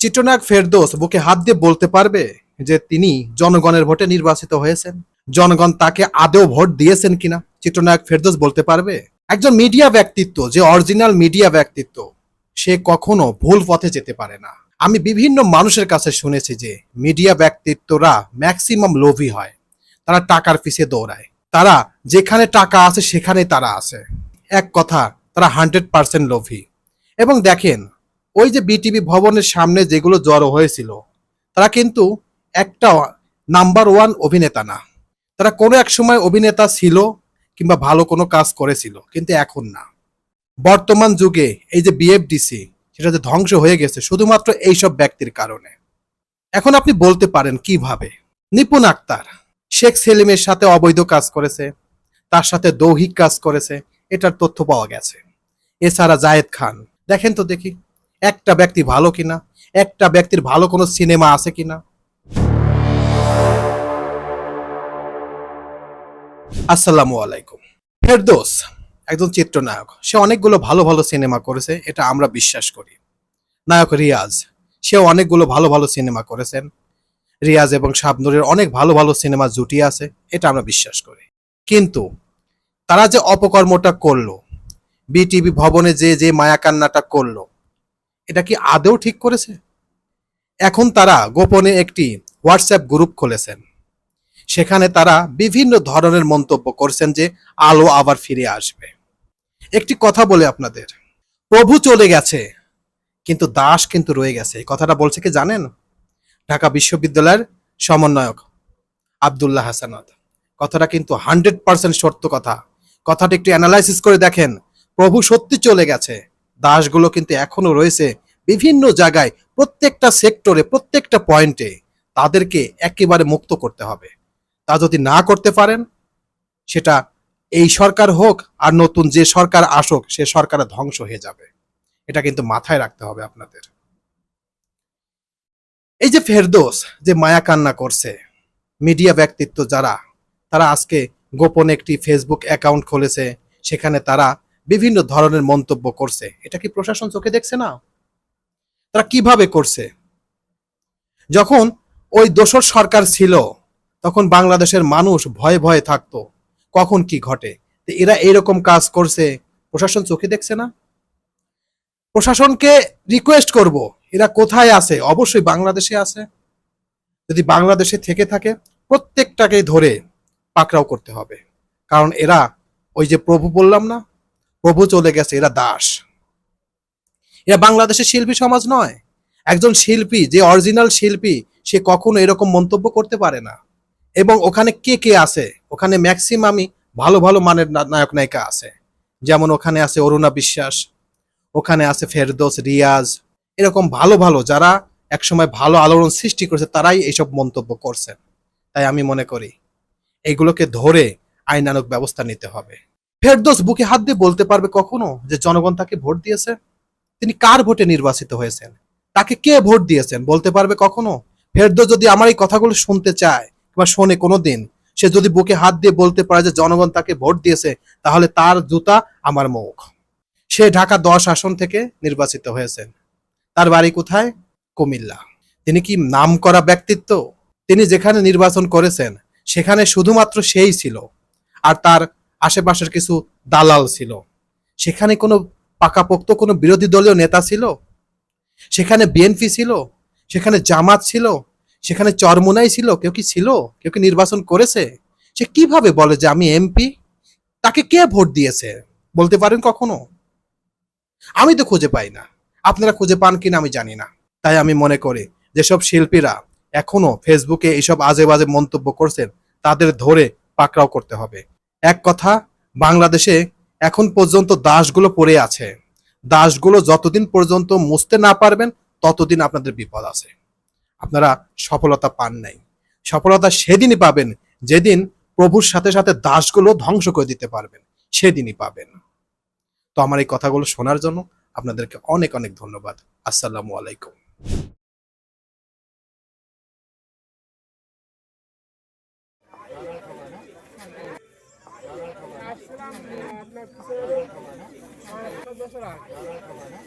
চিত্রনায়ক ফেরদোস বুকে হাত দিয়ে বলতে পারবে যে তিনি জনগণের ভোটে নির্বাচিত হয়েছেন। জনগণ তাকে আদৌ ভোট দিয়েছেন কিনা? চিত্রনায়ক ফেরদোস বলতে পারবে, একজন মিডিয়া ব্যক্তিত্ব, যে অরিজিনাল মিডিয়া ব্যক্তিত্ব, সে কখনো ভুল পথে যেতে পারে না। আমি বিভিন্ন মানুষের কাছে শুনেছি যে মিডিয়া ব্যক্তিত্বরা ম্যাক্সিমাম লোভী হয়। তারা টাকার পিছে দৌড়ায়। তারা যেখানে টাকা আছে সেখানে তারা আছে। এক কথা, তারা হান্ড্রেড পার্সেন্ট লোভী। এবং দেখেন ওই যে বিটিভি ভবনের সামনে যেগুলো জড়ো হয়েছিল, তারা কিন্তু একটা নাম্বার ওয়ান অভিনেতা না। তারা কোনো এক সময় অভিনেতা ছিল কিংবা ভালো কোনো কাজ করেছিল, কিন্তু এখন না। বর্তমান যুগে এই যে বিএফডিসি সেটা যে ধ্বংস হয়ে গেছে, শুধুমাত্র এইসব ব্যক্তির কারণে। এখন আপনি বলতে পারেন কীভাবে? নিপুণ আক্তার, শেখ সেলিমের সাথে অবৈধ কাজ করেছে, তার সাথে দৌহিক কাজ করেছে, এটার তথ্য পাওয়া গেছে। এছাড়া জায়েদ খান, দেখেন তো দেখি। একটা ব্যক্তি ভালো কিনা? একটা ব্যক্তির ভালো কোনো সিনেমা আছে কিনা? আসসালামু আলাইকুম। ফেরদোস, একজন চিত্রনায়ক। সে অনেকগুলো ভালো ভালো সিনেমা করেছে, এটা আমরা বিশ্বাস করি। নায়ক রিয়াজ, সে অনেকগুলো ভালো ভালো সিনেমা করেছেন। রিয়াজ এবং শাবনুরের অনেক ভালো ভালো সিনেমা জুটি আছে, এটা আমরা বিশ্বাস করি। কিন্তু তারা যে অপকর্মটা করল, বিটিভি ভবনে যে যে মায়াকান্নাটা করল এটা কি আদৌ ঠিক করেছে? এখন তারা গোপনে একটি হোয়াটসঅ্যাপ গ্রুপ খুলেছেন। সেখানে তারা বিভিন্ন ধরনের মন্তব্য করছেন যে আলো আবার ফিরে আসবে। একটি কথা বলে আপনাদের। প্রভু চলে গেছে, কিন্তু দাস কিন্তু রয়ে গেছে। এই কথাটা বলছে কি জানেন? ঢাকা বিশ্ববিদ্যালয়ের সমন্বয়ক আব্দুল্লাহ হাসানাত। কথাটা কিন্তু হান্ড্রেড পার্সেন্ট সত্য কথা। কথাটা একটু অ্যানালাইসিস করে দেখেন, প্রভু সত্যি চলে গেছে। দাসগুলো কিন্তু এখনও রয়েছে বিভিন্ন জায়গায়, প্রত্যেকটা সেক্টরে, প্রত্যেকটা পয়েন্টে তাদেরকে একেবারে মুক্ত করতে হবে। তা যদি না করতে পারেন, সেটা এই সরকার হোক আর নতুন যে সরকার আসুক, সে সরকার ধ্বংস হয়ে যাবে। এটা কিন্তু মাথায় রাখতে হবে আপনাদের। এই যে ফেরদোস যে মায়া কান্না করছে, মিডিয়া ব্যক্তিত্ব যারা, তারা আজকে গোপনে একটি ফেসবুক অ্যাকাউন্ট খুলেছে, সেখানে তারা বিভিন্ন ধরনের মন্তব্য করছে। এটা কি প্রশাসন চোখে দেখছে না? তারা কীভাবে করছে? যখন ওই দোসর সরকার ছিল, তখন বাংলাদেশের মানুষ ভয়ে ভয়ে থাকতো, কখন কি ঘটে? এরা এইরকম কাজ করছে, প্রশাসন চোখে দেখছে না? প্রশাসনকে রিকোয়েস্ট করব, এরা কোথায় আছে? অবশ্যই বাংলাদেশে আছে। যদি বাংলাদেশে থেকে থাকে, প্রত্যেকটাকেই ধরে পাকড়াও করতে হবে। কারণ এরা, ওই যে প্রভু বললাম না প্রভু চলে গেছে, এরা দাস। এরা বাংলাদেশের শিল্পী সমাজ নয়। একজন শিল্পী, যে অরিজিনাল শিল্পী, সে কখনো এরকম মন্তব্য করতে পারে না। এবং ওখানে কে কে আছে? ওখানে ম্যাক্সিমামই ভালো ভালো মানের নায়ক নায়িকা আছে। যেমন ওখানে আছে অরুণা বিশ্বাস, ওখানে আছে ফেরদোস, রিয়াজ। এরকম ভালো ভালো যারা একসময় ভালো আলোড়ন সৃষ্টি করেছে, তারাই এইসব মন্তব্য করছেন। তাই আমি মনে করি, এইগুলোকে ধরে আইনানুক ব্যবস্থা নিতে হবে। ফেরদোস বুকে হাত দিয়ে বলতে পারবে কখনো যে জনগণ তাকে ভোট দিয়েছে? তিনি কার ভোটে নির্বাচিত হয়েছেন? তাকে কে ভোট দিয়েছেন? বলতে পারবে কখনো? ফেরদোস যদি আমার এই কথাগুলো শুনতে চায় কিংবা শোনে কোনোদিন, সে যদি বুকে হাত দিয়ে বলতে পারে যে জনগণ তাকে ভোট দিয়েছে, তাহলে তার জুতা আমার মুখ। সে ঢাকা দশ আসন থেকে নির্বাচিত হয়েছেন। তার বাড়ি কোথায়? কুমিল্লা। তিনি কি নাম করা ব্যক্তিত্ব? তিনি যেখানে নির্বাচন করেছেন, সেখানে শুধুমাত্র সেই ছিল। আর তার আশেপাশের কিছু দালাল ছিল। সেখানে কোনো পাকাপোক্ত কোনো বিরোধী দলীয় নেতা ছিল? সেখানে বিএনপি ছিল? সেখানে জামাত ছিল? সেখানে চরমুনাই ছিল? কেউ কি ছিল? কেউ কি নির্বাচন করেছে? সে কীভাবে বলে যে আমি এমপি? তাকে কে ভোট দিয়েছে? বলতে পারেন কখনো? আমি তো খুঁজে পাই না। আপনারা খুঁজে পান কিনা আমি জানি না। তাই আমি মনে করি, যেসব শিল্পীরা এখনও ফেসবুকে এইসব আজে বাজে মন্তব্য করছেন, তাদের ধরে পাকড়াও করতে হবে। এক কথা, বাংলাদেশে এখন পর্যন্ত দাসগুলো পড়ে আছে। দাসগুলো যতদিন পর্যন্ত মুছতে না পারবেন, ততদিন আপনাদের বিপদ আছে। আপনারা সফলতা পান নাই। সফলতা সেদিনই পাবেন যেদিন প্রভুর সাথে সাথে দাসগুলো ধ্বংস করে দিতে পারবেন। সেদিনই পাবেন। তো আমার এই কথাগুলো শোনার জন্য আপনাদেরকে অনেক অনেক ধন্যবাদ। আসসালামু আলাইকুম। আপনার